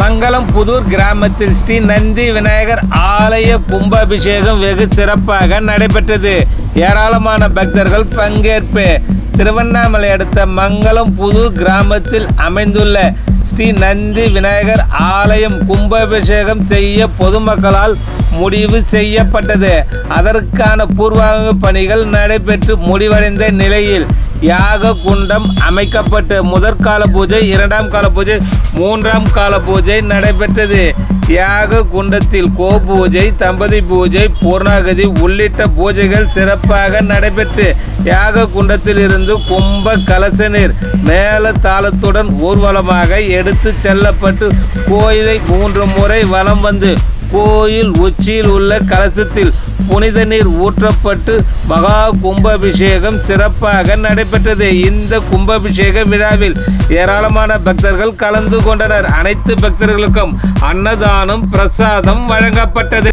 மங்களம் புதூர் கிராமத்தில் ஸ்ரீ நந்தி விநாயகர் ஆலய கும்பாபிஷேகம் வெகு சிறப்பாக நடைபெற்றது. ஏராளமான பக்தர்கள் பங்கேற்பு. திருவண்ணாமலை அடுத்த மங்களம் புதூர் கிராமத்தில் அமைந்துள்ள ஸ்ரீ நந்தி விநாயகர் ஆலயம் கும்பாபிஷேகம் செய்ய பொதுமக்களால் முடிவு செய்யப்பட்டது. அதற்கான பூர்வாங்க பணிகள் நடைபெற்று முடிவடைந்த நிலையில் யாக குண்டம் அமைக்கப்பட்டு முதற்கால பூஜை இரண்டாம் கால பூஜை மூன்றாம் கால பூஜை நடைபெற்றது. யாக குண்டத்தில் கோ பூஜை தம்பதி பூஜை பூர்ணாகதி உள்ளிட்ட பூஜைகள் சிறப்பாக நடைபெற்று யாக குண்டத்தில் இருந்து கும்ப கலச நீர் மேல தாளத்துடன் ஊர்வலமாக எடுத்து செல்லப்பட்டு கோயிலை மூன்று முறை வலம் வந்து கோயில் உச்சியில் உள்ள கலசத்தில் புனித நீர் ஊற்றப்பட்டு மகா கும்பாபிஷேகம் சிறப்பாக நடைபெற்றது. இந்த கும்பாபிஷேக விழாவில் ஏராளமான பக்தர்கள் கலந்து கொண்டனர். அனைத்து பக்தர்களுக்கும் அன்னதானம் பிரசாதம் வழங்கப்பட்டது.